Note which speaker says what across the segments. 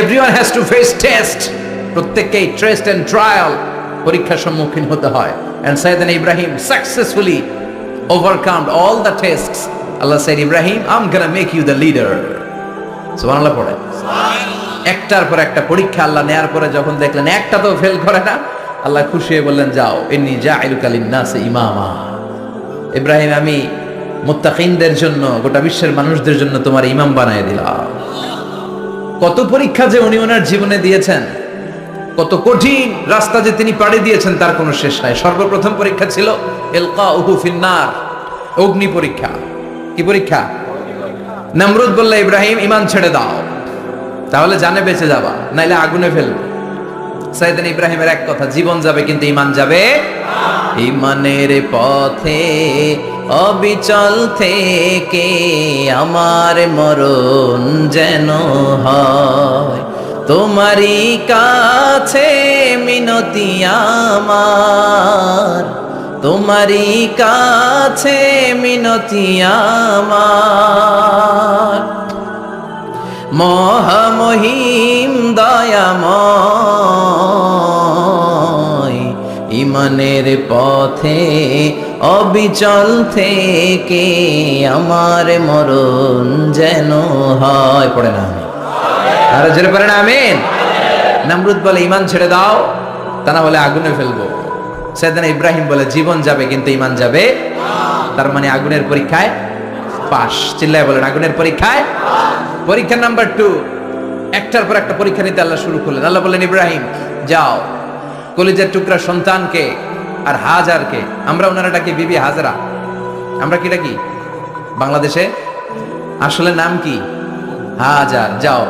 Speaker 1: everyone has to face test প্রত্যেককেই test and trial পরীক্ষার সম্মুখীন হতে হয়। And সাইয়েদান Ibrahim successfully overcome all the tests Allah said Ibrahim I am gonna make you the leader সুবহানাল্লাহ পড়ে। একটার পর একটা পরীক্ষা আল্লাহ নেয়ার পরে যখন দেখলেন একটা তো ফেল করে না আল্লাহ খুশি হয়ে বললেন যাও ইন্নি জাইলুকা লিন-নাসি ইমামা। ইব্রাহিম আমি মুত্তাকিনদের জন্য গোটা বিশ্বের মানুষদের জন্য তোমার ইমাম বানায় দিলাম। কত পরীক্ষা যে উনি ওনার জীবনে দিয়েছেন, কত কঠিন রাস্তা যে তিনি পাড়ে দিয়েছেন, তার কোনো শেষ নাই। সর্বপ্রথম পরীক্ষা ছিল এলকা উহু ফিন্নার, অগ্নি পরীক্ষা। কি পরীক্ষা? নমরুদ বললে, ইব্রাহিম ইমান ছেড়ে দাও। তাহলে জানে বেঁচে যাবা, নাইলে আগুনে ফেলবে। সাইদিন ইব্রাহিমের এক কথা, জীবন যাবে কিন্তু ইমান যাবে ইমানের পথে, অবিচল থেকে আমার মরণ যেন হয়। তোমারই কাছে মিনতি আমার। তোমারই কাছে মিনতি আমার। মহামহিম দয়াময়। ইমানের পথে, অবিচল থেকে আমার মরণ যেন হয়। পড়ে না আমি আরও জোরে পড়ে না, আমিন। নামরুদ বলে ইমান ছেড়ে দাও। তা না বলে, আগুনে ফেলব। সেদিন ইব্রাহিম বলে, জীবন যাবে, কিন্তু ইমান যাবে। তার মানে আগুনের পরীক্ষায় পাশ। চিল্লায় বলেন, আগুনের পরীক্ষায় পরীক্ষা নাম্বার টু একটার পর একটা পরীক্ষা নিতে আল্লাহ শুরু করলেন। আল্লাহ বললেন, ইব্রাহিম, যাও। কলিজার টুকরা সন্তানকে আর হাজারকে, আমরা ওনারা ডাকি বিবি হাজরা। আমরা কি ডাকি? বাংলাদেশে? আসলে নাম কি? হাজার। যাও।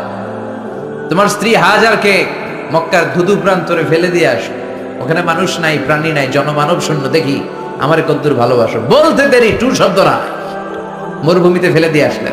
Speaker 1: তোমার স্ত্রী হাজারকে মক্কার ধুধু প্রান্তরে ফেলে দিয়ে আস। ওখানে মানুষ নাই, প্রাণী নাই, জনমানব শূন্য দেখি, আমার কদ্দুর ভালোবাসো। বলতে দেরি, টু শব্দ না মরুভূমিতে ফেলে দিয়ে আসলেন।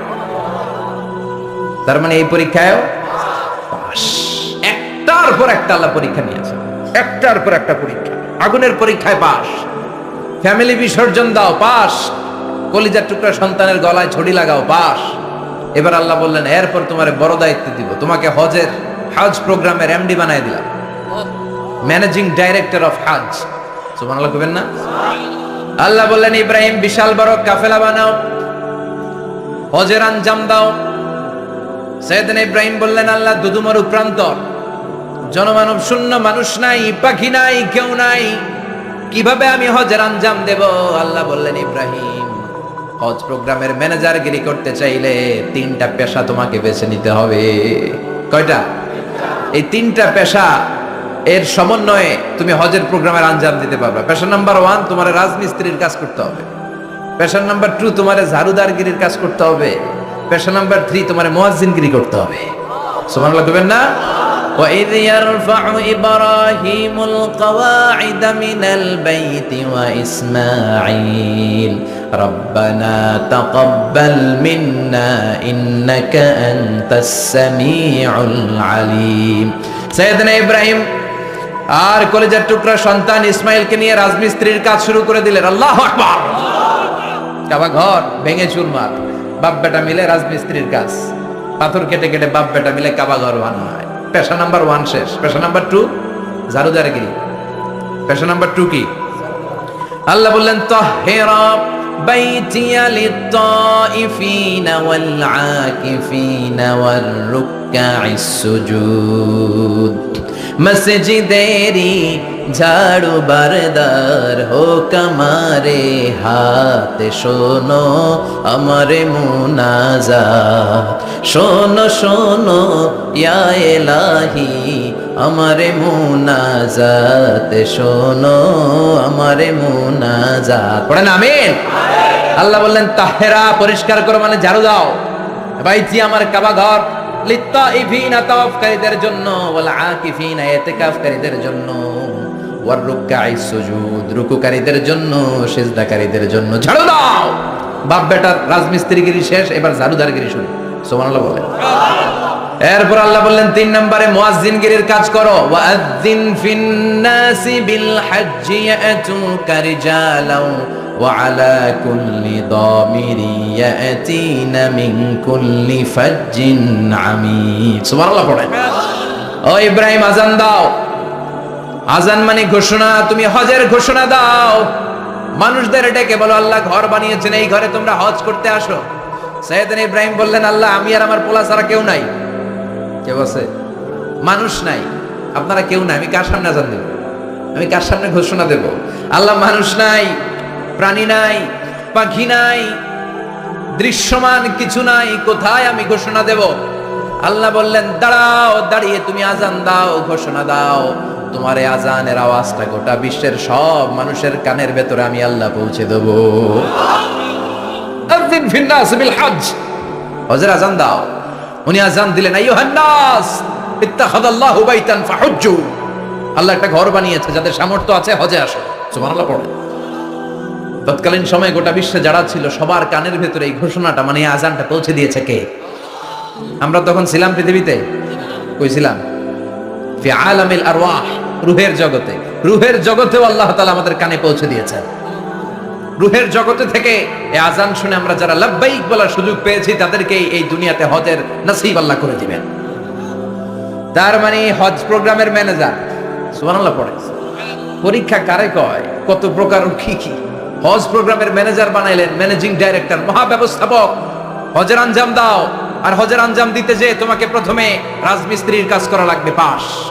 Speaker 1: তার মানে এই পরীক্ষায় একটার পর একটা আল্লাহ পরীক্ষা নিয়েছে। একটার পর একটা পরীক্ষা। আগুনের পরীক্ষায় পাস ফ্যামিলি বিসর্জন দাও পাস কলিজার টুকরা সন্তানের গলায় ছড়ি লাগাও পাস এবার আল্লাহ বললেন, এরপর তোমার বড় দায়িত্ব দিব। তোমাকে হজের হজ প্রোগ্রামের এমডি বানাই দিলাম। ম্যানেজিং ডাইরেক্টর অফ হাজ সুবহানাল্লাহ কইবেন না? আল্লাহ বললেন, ইব্রাহিম, বিশাল বড় কাফেলা বানাও। হজের আঞ্জাম দাও। সৈয়দিন ইব্রাহিম বললেন, আল্লাহ দুদুমরু প্রান্তর জনমানব শূন্য মানুষ নাই, পাখি নাই, কেউ নাই। কীভাবে আমি হজের আঞ্জাম দেব? আল্লাহ বললেন, ইব্রাহিম, হজ প্রোগ্রামের ম্যানেজার গিরি করতে চাইলে তিনটা পেশা তোমাকে বেছে নিতে হবে। কয়টা? এই তিনটা পেশা, এর সমন্বয়ে তুমি হজের প্রোগ্রামের আঞ্জাম দিতে পারবে। পেশা নাম্বার ওয়ান, তোমার রাজমিস্ত্রির কাজ করতে হবে। পেশা নাম্বার টু, তোমার ঝাড়ুদারগিরির কাজ করতে হবে। পেশা নাম্বার থ্রি তোমার মোয়াজিনগিরি করতে হবে সুমান লাগবেন না وإذ يرفع إبراهيم القواعد من البيت وإسماعيل ربنا تقبل منا إنك أنت السميع العليم سيدنا إبراهيم আর কলেজের টুকরা সন্তান ইসমাইলকে নিয়ে রাজমিস্ত্রির কাজ শুরু করে দিলেন আল্লাহ আকবার কাবা ঘর ভেঙে চুরমার বাপ বেটা মিলে রাজমিস্ত্রির কাজ পাথর কেটে কেটে বাপ বেটা মিলে কাবা ঘর বানানো হয় পেশা নাম্বার ওয়ান শেষ পেশা নাম্বার টু ঝাড়ুদারগিরি পেশা নাম্বার টু কি আল্লাহ বললেন তহেরা بيتي للطائفين والعاكفين والركع السجود মসজিদেরি ঝাড়ু বারদার হোক আমারে হাতে, শোনো আমারে মুনাজাত। শোনো শোনো, ইয়া এলাহি, আমারে মুনাজাত। শোনো আমারে মুনাজাত। পড়েন, আমিন। আল্লাহ বললেন, তাহেরা পরিষ্কার করো মানে ঝাড়ু দাও। বাইজি আমার কাবা ঘর। লিত্তাইফিনা, তাওয়াফকারীদের জন্য, ওয়াল আকিফিনা ইতিকাফকারীদের জন্য। ওয়াররুকাই সুজুদ, রুকুকারীদের জন্য, সেজদাকারীদের জন্য। ঝাড়ু দাও! বাপ বেটার রাজমিস্ত্রিগিরি শেষ, এবার ঝাড়ুদারগিরি শুরু। সুবহানাল্লাহ বলেন। এরপর আল্লাহ বললেন, তিন নম্বরে মুয়াজ্জিনগিরির কাজ করো। ওয়াজ্জিন ফিন কুল্লি দামিরি ইয়াতিনা মিন কুল্লি ফাজ্জিন আমিক ও ইব্রাহিম আজান দাও। আজান মানে ঘোষণা, তুমি হজের ঘোষণা দাও। মানুষদের ডেকে বলো, আল্লাহ ঘর বানিয়েছেন, এই ঘরে তোমরা হজ করতে আসো। সৈয়দিন ইব্রাহিম বললেন, আল্লাহ, আমি আর আমার পোলা ছাড়া কেউ নাই। কেউ আছে? মানুষ নাই। আপনারা কেউ নাই, আমি কার সামনে আজান দেব? আমি কার সামনে ঘোষণা দেব? আল্লাহ মানুষ নাই, প্রাণী নাই, পাখি নাই, দৃশ্যমান কিছু নাই, কোথায় আমি ঘোষণা দেব? আল্লাহ বললেন, দাঁড়াও, দাঁড়িয়ে তুমি আজান দাও, ঘোষণা দাও। তোমার এই আজানের আওয়াজটা গোটা বিশ্বের সব মানুষের কানের ভেতরে আমি আল্লাহ পৌঁছে দেব। আযিন ফিন্নাস বিল হজ হজের আজান দাও। উনি আজান দিলেন আইয়ুহান নাস ইত্তাখাদাল্লাহু বাইতান ফাহুজ্জু। আল্লাহ একটা ঘর বানিয়েছে যাদের সামর্থ্য আছে হজে আসো। সুবহানাল্লাহ পড়ে। তৎকালীন সময়ে গোটা বিশ্বে যারা ছিল সবার কানের ভেতরে এই ঘোষণাটা মানে আজানটা পৌঁছে দিয়েছে কে? আমরা তখন ছিলাম পৃথিবীতে। কইছিলাম আলামিল রুহের জগতে। রুহের জগতেও আল্লাহ তাআলা আমাদের কানে পৌঁছে দিয়েছেন। রুহের জগতে থেকে এই আজান শুনে আমরা যারা লাব্বাইক বলার সুযোগ পেয়েছি, তাদেরকে এই দুনিয়াতে হজের নসিব আল্লাহ করে দিবেন। তার মানে হজ প্রোগ্রামের ম্যানেজার পড়ে। পরীক্ষা কারে কয়? কত প্রকার কি কি? হজ প্রোগ্রামের ম্যানেজার বানাইলেন, ম্যানেজিং ডাইরেক্টর মহা ব্যবস্থাপক হজের আঞ্জাম দাও, আর হজের আঞ্জাম দিতে যে তোমাকে প্রথমে রাজমিস্ত্রির কাজ করা লাগবে, পাশ।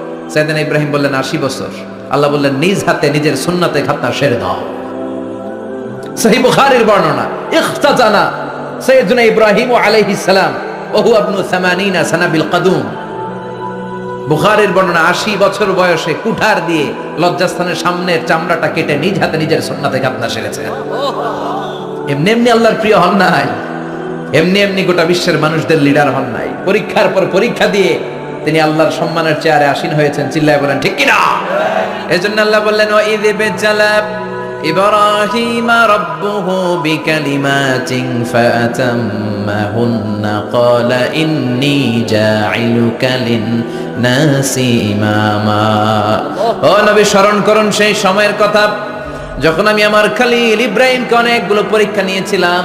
Speaker 1: সাইদিন ইব্রাহিম বললেন, আশি বছর। আল্লাহ বললেন, নিজ হাতে নিজের সুন্নাতে খাতনা সেরে দাও। বর্ণনা ইব্রাহিম আলাইহিস সালাম ওহু আবনু 80 সানা বিল কদুম। বুখারীর বর্ণনা 80 বছর বয়সে কুঠার দিয়ে লজ্জাস্থানের সামনের চামড়াটা কেটে নিজ হাতে নিজের সেরেছেন এমনি এমনি আল্লাহর প্রিয় হন নাই। এমনি এমনি গোটা বিশ্বের মানুষদের লিডার হন নাই। পরীক্ষার পর পরীক্ষা দিয়ে তিনি আল্লাহর সম্মানের চেয়ারে আসীন হয়েছেন চিল্লায় বলেন ঠিক কিনা এজন্য আল্লাহ বললেন ও ঈদ বেজালাব إبراهيم ربه بكلمات فأتمهن قال إني جاعلك للناس إماما ও নবী স্মরণ করুন সেই সময়ের কথা যখন আমি আমার খালিল ইব্রাহিমকে অনেকগুলো পরীক্ষা নিয়েছিলাম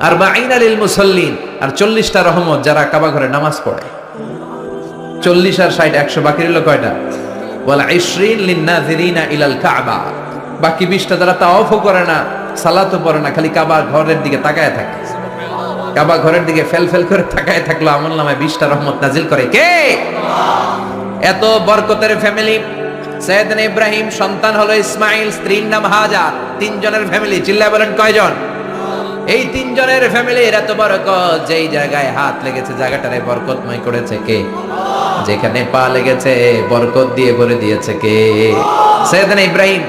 Speaker 1: আর বা আইন মুসল্লিন। আর চল্লিশটা রহমত যারা কাবা ঘরে নামাজ পড়ে। চল্লিশ আর ষাট, একশো বাকি রইল কয়টা? ইলাল কাবা। বাকি তাওয়াফও করে না না, খালি ঘরের দিকে তাকায় থাকে। কাবা ঘরের দিকে ফেল ফেল করে তাকায় থাকল রহমত নাজিল করে কে? এত বরকতের ফ্যামিলি। ইব্রাহিম, সন্তান হলো ইসমাইল, স্ত্রীর নাম হাজার তিনজনের ফ্যামিলি। চিল্লায় বলেন কয়জন? এই তিনজনের ফ্যামিলির এত বরকত যেই জায়গায় হাত লেগেছে, জায়গাটারে বরকতময় করেছে কে? যেখানে পা লেগেছে, বরকত দিয়ে ভরে দিয়েছে কে? সৈয়দনা ইব্রাহিম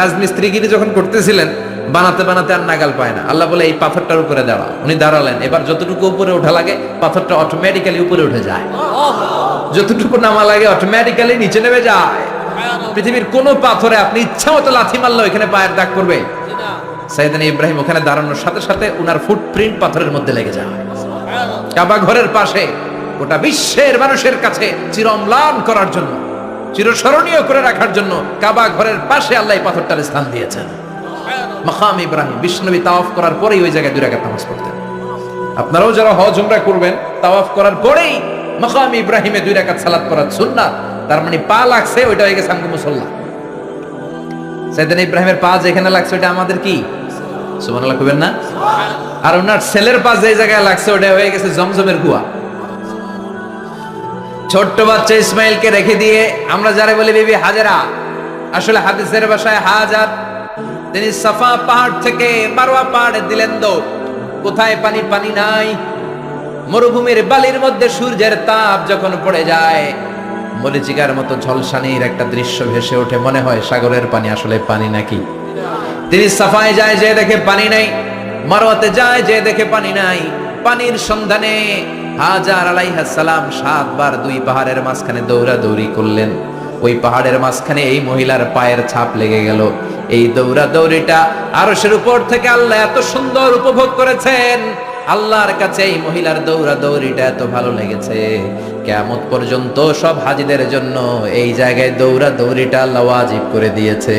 Speaker 1: রাজমিস্ত্রিগিরি যখন করতেছিলেন, বানাতে বানাতে আর নাগাল পায় না। আল্লাহ বলে, এই পাথরটার উপরে দাঁড়া। উনি দাঁড়ালেন। এবার যতটুকু উপরে ওঠা লাগে, পাথরটা অটোমেটিক্যালি উপরে উঠে যায়। যতটুকু নামা লাগে অটোমেটিক্যালি নিচে নেমে যায়। পৃথিবীর কোন পাথরে আপনি ইচ্ছা মতো লাথি মারলে এখানে পায়ের দাগ করবে সাইদান ইব্রাহিম ওখানে দাঁড়ানোর সাথে সাথে উনার ফুটপ্রিন্ট পাথরের মধ্যে লেগে যায়। কাবা ঘরের পাশে, গোটা বিশ্বের মানুষের কাছে চিরম্লান করার জন্য, চিরস্মরণীয় করে রাখার জন্য কাবা ঘরের পাশে আল্লাহ পাথরটার স্থান দিয়েছেন। মাকাম ইব্রাহিম বিষ্ণবী তাওয়াফ করার পরেই ওই জায়গায় দুই রাকাত নামাজ পড়তেন। আপনারাও যারা হজ, উমরা করবেন, তাওয়াফ করার পরেই মাকাম ইব্রাহিমে দুই রাকাত সালাত করার সুন্নাত, তার মানে পা লাগছে, ওইটা হয়ে গেছে আমগো মুসল্লা। সাইদান ইব্রাহিমের পা যেখানে লাগছে, ওইটা আমাদের কি? সুবহানাল্লাহ না? আর ওনার ছেলের যে জায়গায় লাগছে ওটা হয়ে গেছে জমজমের কুয়া ছোট্ট বাচ্চা ইসমাইলকে রেখে দিয়ে আমরা যারা বলি, বিবি আসলে হাদিসের ভাষায় হাজার। তিনি সাফা পাহাড় থেকে মারোয়া পাহাড়ে দিলেন দৌড়। কোথায় পানি? পানি নাই। মরুভূমির বালির মধ্যে সূর্যের তাপ যখন পড়ে যায়, মরিচিকার মতো ঝলসানির একটা দৃশ্য ভেসে ওঠে। মনে হয় সাগরের পানি আসলে পানি নাকি? তিনি সাফায় যায়, যে দেখে পানি নাই। মারোয়াতে যায়, যে দেখে পানি নাই। পানির সন্ধানে হাজার আলাইহা সালাম সাতবার দুই পাহাড়ের মাঝখানে দৌড়াদৌড়ি করলেন। ওই পাহাড়ের মাঝখানে এই মহিলার পায়ের ছাপ লেগে গেল। এই দৌড়া দৌড়িটা আরশের উপর থেকে আল্লাহ এত সুন্দর উপভোগ করেছেন। আল্লাহর কাছে এই মহিলার দৌড়া দৌড়িটা এত ভালো লেগেছে। কেমত পর্যন্ত সব হাজিদের জন্য এই জায়গায় দৌড়া দৌড়িটা আল্লাহ ওয়াজিব করে দিয়েছে।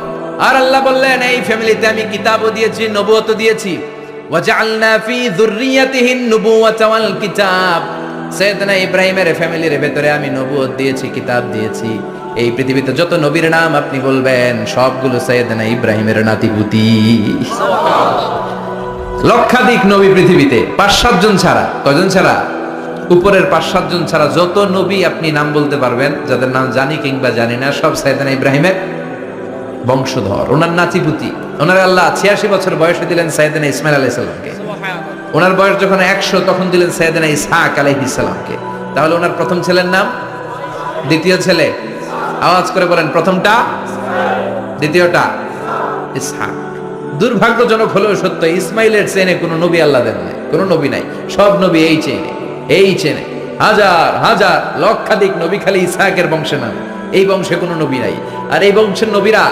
Speaker 1: আর আল্লাহ বললেন, এই ফ্যামিলিতে আমি কিতাবও দিয়েছি, নবুয়তও দিয়েছি। ওয়াজআলনা ফি যুররিয়াতিহিন নুবুওয়াতা ওয়াল কিতাব। সৈয়দনা ইব্রাহিমের ফ্যামিলির ভেতরে আমি নবুয়ত দিয়েছি, কিতাব দিয়েছি। এই পৃথিবীতে যত নবীর নাম আপনি বলবেন, সবগুলো সৈয়দনা ইব্রাহিমের নাতিপুতি লক্ষাধিক নবী পৃথিবীতে, পাঁচ সাতজন ছাড়া। কয়জন ছাড়া? উপরের পাঁচ সাতজন ছাড়া যত নবী আপনি নাম বলতে পারবেন, যাদের নাম জানি কিংবা জানি না, সব সৈয়দনা ইব্রাহিমের। বংশধর। ওনার নাতিপুতি। ওনার আল্লাহ ছিয়াশি বছর বয়সে দিলেন সাইদানা ইসমাইল আলাইহিস সালামকে। ওনার বয়স যখন একশো তখন দিলেন সাইদানা ইসহাক আলাইহিস সালামকে। তাহলে ওনার প্রথম ছেলের নাম? দ্বিতীয় ছেলে? আওয়াজ করে বলেন প্রথমটা? দ্বিতীয়টা? ইসহাক। দুর্ভাগ্যজনক হলেও সত্য ইসমাইলের চেনে কোনো নবী আল্লাহ দেন নাই। কোনো নবী নাই। সব নবী এই চেনে এই চেনে হাজার হাজার লক্ষাধিক নবী খালি ইসহাকের বংশে নাম। এই বংশে কোনো নবী নাই। আর এই বংশের নবীরা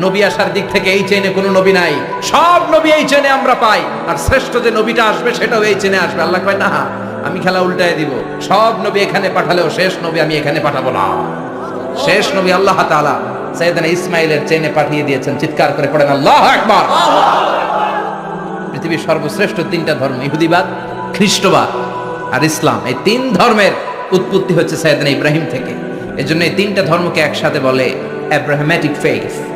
Speaker 1: নবী আসার দিক থেকে এই চেনে কোনো নবী নাই। সব নবী এই চেনে আমরা পাই। আর শ্রেষ্ঠ যে নবীটা আসবে, সেটাও এই চেনে আসবে। আল্লাহ কয়, না, আমি খেলা উল্টায় দিব। সব নবী এখানে পাঠালেও শেষ নবী আমি এখানে পাঠাবো না। শেষ নবী আল্লাহ তাআলা সাইয়েদনা ইসমাইলের চেনে পাঠিয়ে দিয়েছেন। চিৎকার করে পড়েন, আল্লাহ আকবার! পৃথিবীর সর্বশ্রেষ্ঠ তিনটা ধর্ম, ইহুদিবাদ, খ্রিস্টবাদ আর ইসলাম। এই তিন ধর্মের উৎপত্তি হচ্ছে সাইয়েদনা ইব্রাহিম থেকে। এজন্য এই তিনটা ধর্মকে একসাথে বলে অ্যাব্রাহামেটিক ফেইথ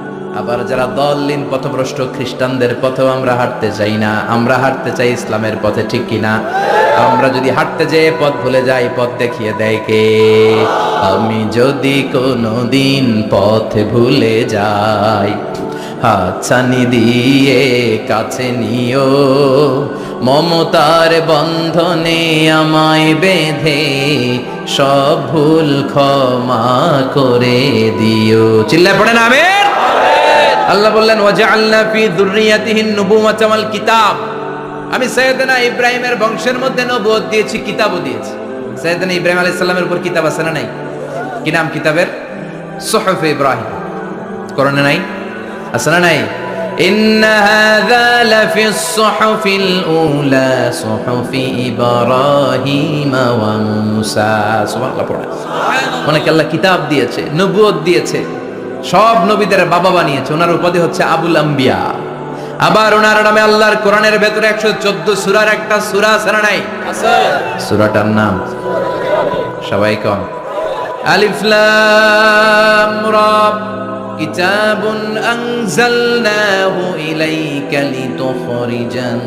Speaker 1: আবার যারা দলিন পথভ্রষ্ট খ্রিস্টানদের পথেও আমরা হাঁটতে চাই না, আমরা হাঁটতে চাই ইসলামের পথে, ঠিক কিনা আমরা যদি হাঁটতে যেয়ে পথ ভুলে যাই, পথ দেখিয়ে দেয় কে? আমি যদি কোনো দিন পথ ভুলে যাই, হাতছানি দিয়ে কাছে নিও, মমতার বন্ধনে আমায় বেঁধে, সব ভুল ক্ষমা করে দিও। চিল্লায় না আমের আল্লাহ বললেন ওয়াজআলনা ফি যুররিয়াতিহিন নুবুওয়াতা ওয়াল কিতাব আমি সৈয়দনা ইব্রাহিমের বংশের মধ্যে নবুয়ত দিয়েছি কিতাবও দিয়েছি সৈয়দনা ইব্রাহিম আলাইহিস সালামের উপর কিতাব আছে না নাই কি নাম কিতাবের সুহফ ইব্রাহিম কোরআনে নাই আছে না নাই إن هذا لفي الصحف الأولى صحف إبراهيم وموسى سبحان الله পড়ে অনেক আল্লাহ কিতাব দিয়েছে নবুয়ত দিয়েছে সব নবীদের বাবা বানিয়েছে। ওনার উপাধি হচ্ছে আবুল আম্বিয়া। আবার ওনার নামে আল্লাহর কোরআনের ভেতরে একশো চোদ্দ সুরার একটা সুরা আছে না নাই? সুরাটার নাম সবাই কম। আলিফ লাম রা কিতাবুন আনজালনাহু ইলাইকা লিতুখরিজান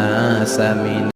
Speaker 1: নাস মিন